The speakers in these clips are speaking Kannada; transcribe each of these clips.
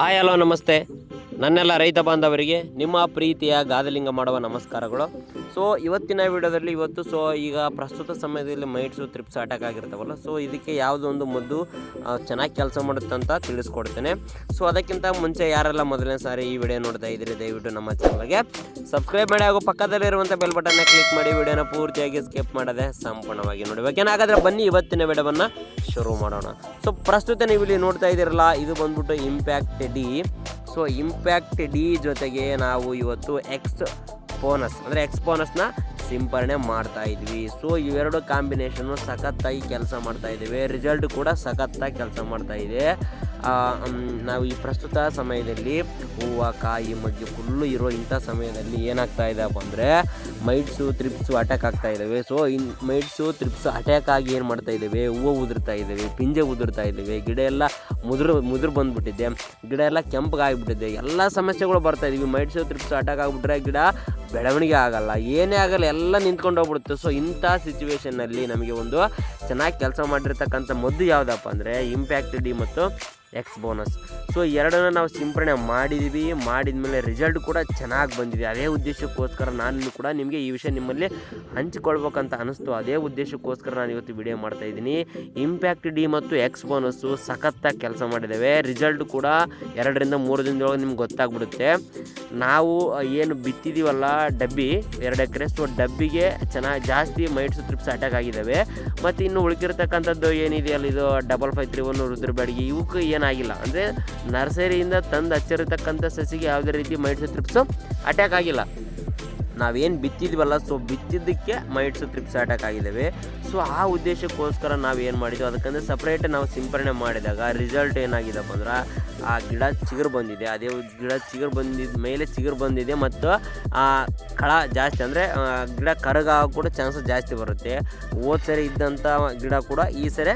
హాయ్ హలో నమస్తే. ನನ್ನೆಲ್ಲ ರೈತ ಬಾಂಧವರಿಗೆ ನಿಮ್ಮ ಪ್ರೀತಿಯ ಗಾದಲಿಂಗ ಮಾಡುವ ನಮಸ್ಕಾರಗಳು. ಸೊ ಇವತ್ತಿನ ವಿಡಿಯೋದಲ್ಲಿ ಇವತ್ತು ಸೊ ಈಗ ಪ್ರಸ್ತುತ ಸಮಯದಲ್ಲಿ ಮೈಟ್ಸು ತ್ರಿಪ್ಸ್ ಅಟ್ಯಾಕ್ ಆಗಿರ್ತಾವಲ್ಲ ಸೊ ಇದಕ್ಕೆ ಯಾವುದೋ ಒಂದು ಮದ್ದು ಚೆನ್ನಾಗಿ ಕೆಲಸ ಮಾಡುತ್ತೆ ಅಂತ ತಿಳಿಸ್ಕೊಡ್ತೇನೆ. ಸೊ ಅದಕ್ಕಿಂತ ಮುಂಚೆ ಯಾರೆಲ್ಲ ಮೊದಲನೇ ಸಾರಿ ಈ ವಿಡಿಯೋ ನೋಡ್ತಾ ಇದ್ದೀರಿ, ದಯವಿಟ್ಟು ನಮ್ಮ ಚಾನಲ್ಗೆ ಸಬ್ಸ್ಕ್ರೈಬ್ ಮಾಡಿ ಹಾಗೂ ಪಕ್ಕದಲ್ಲಿರುವಂಥ ಬೆಲ್ ಬಟನ್ನ ಕ್ಲಿಕ್ ಮಾಡಿ ವಿಡಿಯೋನ ಪೂರ್ತಿಯಾಗಿ ಸ್ಕಿಪ್ ಮಾಡದೆ ಸಂಪೂರ್ಣವಾಗಿ ನೋಡಿ ಏನಾಗಾದ್ರೆ ಬನ್ನಿ ಇವತ್ತಿನ ವಿಡಿಯೋವನ್ನು ಶುರು ಮಾಡೋಣ. ಸೊ ಪ್ರಸ್ತುತ ನೀವು ಇಲ್ಲಿ ನೋಡ್ತಾ ಇದ್ದೀರಲ್ಲ, ಇದು ಬಂದ್ಬಿಟ್ಟು impact D so impact D ಜೊತೆಗೆ ನಾವು ಇವತ್ತು ಎಕ್ಸ್ ಬೋನಸ್ ಅಂದರೆ ಎಕ್ಸ್ ಬೋನಸ್ನ ಸಿಂಪರಣೆ ಮಾಡ್ತಾ ಇದ್ವಿ. ಸೊ ಇವೆರಡು ಕಾಂಬಿನೇಷನ್ನು ಸಖತ್ತಾಗಿ ಕೆಲಸ ಮಾಡ್ತಾ ಇದ್ದೇವೆ ರಿಸಲ್ಟ್ ಕೂಡ ಸಖತ್ತಾಗಿ ಕೆಲಸ ಮಾಡ್ತಾ ಇದೆ. ನಾವು ಈ ಪ್ರಸ್ತುತ ಸಮಯದಲ್ಲಿ ಹೂವು, ಕಾಯಿ, ಮಗ್ಗಿ ಫುಲ್ಲು ಇರೋ ಇಂಥ ಸಮಯದಲ್ಲಿ ಏನಾಗ್ತಾ ಇದೆಯಪ್ಪ ಅಂದರೆ ಮೈಟ್ಸು ತ್ರಿಪ್ಸು ಅಟ್ಯಾಕ್ ಆಗ್ತಾ ಇದ್ದಾವೆ so in mites thrips attack ಆಗಿ ಏನು ಮಾಡ್ತಾ ಇದ್ದಾವೆ ಹೂವು ಉದುರ್ತಾ ಇದ್ದಾವೆ ಪಿಂಜೆ ಉದುರ್ತಾ ಇದ್ದಾವೆ ಗಿಡ ಎಲ್ಲ ಮುದುರು ಮುದುರು ಬಂದ್ಬಿಟ್ಟಿದೆ. ಗಿಡ ಎಲ್ಲ ಕೆಂಪಗಾಗಿಬಿಟ್ಟಿದೆ. ಎಲ್ಲ ಸಮಸ್ಯೆಗಳು ಬರ್ತಾ ಇದ್ದೀವಿ ಮೈಟ್ಸು ತ್ರಿಪ್ಸು ಅಟ್ಯಾಕ್ ಆಗಿಬಿಟ್ರೆ ಗಿಡ ಬೆಳವಣಿಗೆ ಆಗಲ್ಲ, ಏನೇ ಆಗಲ್ಲ ಎಲ್ಲ ನಿಂತ್ಕೊಂಡು ಹೋಗ್ಬಿಡುತ್ತೆ. ಸೊ ಇಂಥ ಸಿಚುವೇಶನ್ನಲ್ಲಿ ನಮಗೆ ಒಂದು ಚೆನ್ನಾಗಿ ಕೆಲಸ ಮಾಡಿರ್ತಕ್ಕಂಥ ಮದ್ದು ಯಾವುದಪ್ಪ ಅಂದರೆ ಇಂಪ್ಯಾಕ್ಟ್ ಡಿ ಮತ್ತು ಎಕ್ಸ್ ಬೋನಸ್ ಸೊ ಎರಡನ್ನ ನಾವು ಸಿಂಪರಣೆ ಮಾಡಿದ್ದೀವಿ ಮಾಡಿದ ಮೇಲೆ ರಿಸಲ್ಟ್ ಕೂಡ ಚೆನ್ನಾಗಿ ಬಂದಿದೆ. ಅದೇ ಉದ್ದೇಶಕ್ಕೋಸ್ಕರ ನಾನು ಕೂಡ ನಿಮಗೆ ಈ ವಿಷಯ ನಿಮ್ಮಲ್ಲಿ ಹಂಚಿಕೊಳ್ಬೇಕಂತ ಅನಿಸ್ತು. ಅದೇ ಉದ್ದೇಶಕ್ಕೋಸ್ಕರ ನಾನು ಇವತ್ತು ವಿಡಿಯೋ ಮಾಡ್ತಾ ಇದ್ದೀನಿ. ಇಂಪ್ಯಾಕ್ಟ್ ಡಿ ಮತ್ತು ಎಕ್ಸ್ ಬೋನಸ್ಸು ಸಖತ್ತಾಗಿ ಕೆಲಸ ಮಾಡಿದ್ದಾವೆ ರಿಸಲ್ಟ್ ಕೂಡ ಎರಡರಿಂದ ಮೂರು ದಿನದೊಳಗೆ ನಿಮ್ಗೆ ಗೊತ್ತಾಗ್ಬಿಡುತ್ತೆ. ನಾವು ಏನು ಬಿತ್ತಿದೀವಲ್ಲ ಡಬ್ಬಿ, ಎರಡು ಎಕರೆ. ಸೊ ಡಬ್ಬಿಗೆ ಚೆನ್ನಾಗಿ ಜಾಸ್ತಿ ಮೈಟ್ಸು ತ್ರಿಪ್ಸ್ ಅಟ್ಯಾಕ್ ಆಗಿದ್ದಾವೆ ಮತ್ತು ಇನ್ನು ಉಳಿಕಿರ್ತಕ್ಕಂಥದ್ದು ಏನಿದೆಯಲ್ಲ ಇದು double five three one Rudra Byadgi ಇವಕ್ಕೆ ಏನಾಗಿಲ್ಲ. ಅಂದರೆ ನರ್ಸರಿಯಿಂದ ತಂದು ಹಚ್ಚಿರತಕ್ಕಂಥ ಸಸಿಗೆ ಯಾವುದೇ ರೀತಿ ಮೈಟ್ಸ್ ತ್ರಿಪ್ಸು ಅಟ್ಯಾಕ್ ಆಗಿಲ್ಲ. ನಾವೇನು ಬಿತ್ತಿದ್ವಲ್ಲ ಸೊ ಬಿತ್ತಿದ್ದಕ್ಕೆ ಮೈಟ್ಸ್ ಟ್ರಿಪ್ಸ್ ಅಟ್ಯಾಕ್ ಆಗಿದ್ದಾವೆ ಸೊ ಆ ಉದ್ದೇಶಕ್ಕೋಸ್ಕರ ನಾವು ಏನು ಮಾಡಿದ್ವಿ, ಅದಕ್ಕಂದರೆ ಸಪ್ರೇಟ್ ನಾವು ಸಿಂಪರಣೆ ಮಾಡಿದಾಗ ರಿಸಲ್ಟ್ ಏನಾಗಿದೆಪ್ಪ ಅಂದ್ರೆ ಆ ಗಿಡ ಚಿಗುರು ಬಂದಿದೆ. ಅದೇ ಗಿಡ ಚಿಗುರು ಬಂದಿದ್ದ ಮೇಲೆ ಚಿಗುರು ಬಂದಿದೆ ಮತ್ತು ಆ ಕಳ ಜಾಸ್ತಿ ಅಂದರೆ ಗಿಡ ಕರಗ ಕೂಡ ಚಾನ್ಸಸ್ ಜಾಸ್ತಿ ಬರುತ್ತೆ. ಹೋದ ಸರಿ ಇದ್ದಂಥ ಗಿಡ ಕೂಡ ಈ ಸರಿ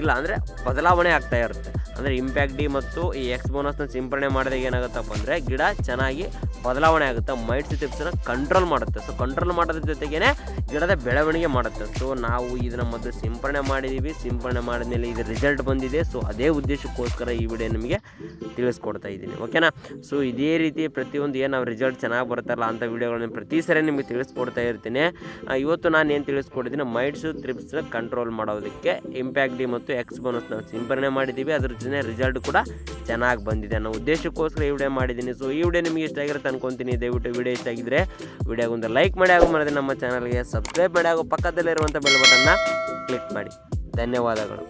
ಇಲ್ಲ ಅಂದರೆ ಬದಲಾವಣೆ ಆಗ್ತಾ ಇರುತ್ತೆ. ಅಂದರೆ ಇಂಪ್ಯಾಕ್ಟ್ ಡಿ ಮತ್ತು ಈ ಎಕ್ಸ್ ಬೋನಸ್ನ ಸಿಂಪರಣೆ ಮಾಡಿದಾಗ ಏನಾಗುತ್ತಪ್ಪ ಅಂದರೆ, ಗಿಡ ಚೆನ್ನಾಗಿ ಬದಲಾವಣೆ ಆಗುತ್ತೆ. ಮೈಟ್ಸ್ ಟಿಪ್ಸನ್ನ ಕಂಟ್ರೋಲ್ ಮಾಡುತ್ತೆ. ಸೊ ಕಂಟ್ರೋಲ್ ಮಾಡೋದ್ರ ಜೊತೆಗೇನೆ ಗಿಡದ ಬೆಳವಣಿಗೆ ಮಾಡುತ್ತೆ. ಸೊ ನಾವು ಇದನ್ನ ಮೊದಲು ಸಿಂಪರಣೆ ಮಾಡಿದ್ದೀವಿ ಸಿಂಪರಣೆ ಮಾಡಿದ್ಮೇಲೆ ಇದು ರಿಸಲ್ಟ್ ಬಂದಿದೆ. ಸೊ ಅದೇ ಉದ್ದೇಶಕ್ಕೋಸ್ಕರ ಈ ವಿಡಿಯೋ ನಿಮಗೆ ತಿಳಿಸ್ಕೊಡ್ತಾ ಇದ್ದೀನಿ. ಓಕೆನಾ ಸೊ ಇದೇ ರೀತಿ ಪ್ರತಿಯೊಂದು ಏನು ನಾವು ರಿಸಲ್ಟ್ ಚೆನ್ನಾಗಿ ಬರುತ್ತಲ್ಲ ಅಂತ ವಿಡಿಯೋಗಳನ್ನ ಪ್ರತಿ ಸರಿ ನಿಮಗೆ ತಿಳಿಸ್ಕೊಡ್ತಾ ಇರ್ತೀನಿ. ಇವತ್ತು ನಾನು ಏನು ತಿಳಿಸ್ಕೊಡ್ತೀನಿ ಮೈಟ್ಸು ತ್ರಿಪ್ಸ್ ಕಂಟ್ರೋಲ್ ಮಾಡೋದಕ್ಕೆ ಇಂಪ್ಯಾಕ್ಟ್ ಮತ್ತು ಎಕ್ಸ್ ಬೋನಸ್ ನಾವು ಸಿಂಪರಣೆ ಮಾಡಿದ್ದೀವಿ ಅದ್ರ ಜೊತೆ ರಿಸಲ್ಟ್ ಕೂಡ ಚೆನ್ನಾಗಿ ಬಂದಿದೆ ಅನ್ನೋ ಉದ್ದೇಶಕ್ಕೋಸ್ಕರ ಈ ವಿಡಿಯೋ ಮಾಡಿದ್ದೀನಿ. ಸೊ ಈ ವಿಡಿಯೋ ನಿಮಗೆ ಇಷ್ಟ ಆಗಿರುತ್ತೆ ಅನ್ಕೊಂತೀನಿ ದಯವಿಟ್ಟು ವಿಡಿಯೋ ಇಷ್ಟ ಆಗಿದ್ರೆ ವಿಡಿಯೋಗೊಂದು ಲೈಕ್ ಮಾಡಿ ಹಾಗೂ ಮಾಡಿದ್ರೆ ನಮ್ಮ ಚಾನಲ್ಗೆ ಸಬ್ಸ್ಕ್ರೈಬ್ ಮಾಡಿ ಹಾಗೂ ಪಕ್ಕದಲ್ಲಿರುವಂಥ ಬೆಲ್ ಬಟನ್ನ ಕ್ಲಿಕ್ ಮಾಡಿ. ಧನ್ಯವಾದಗಳು.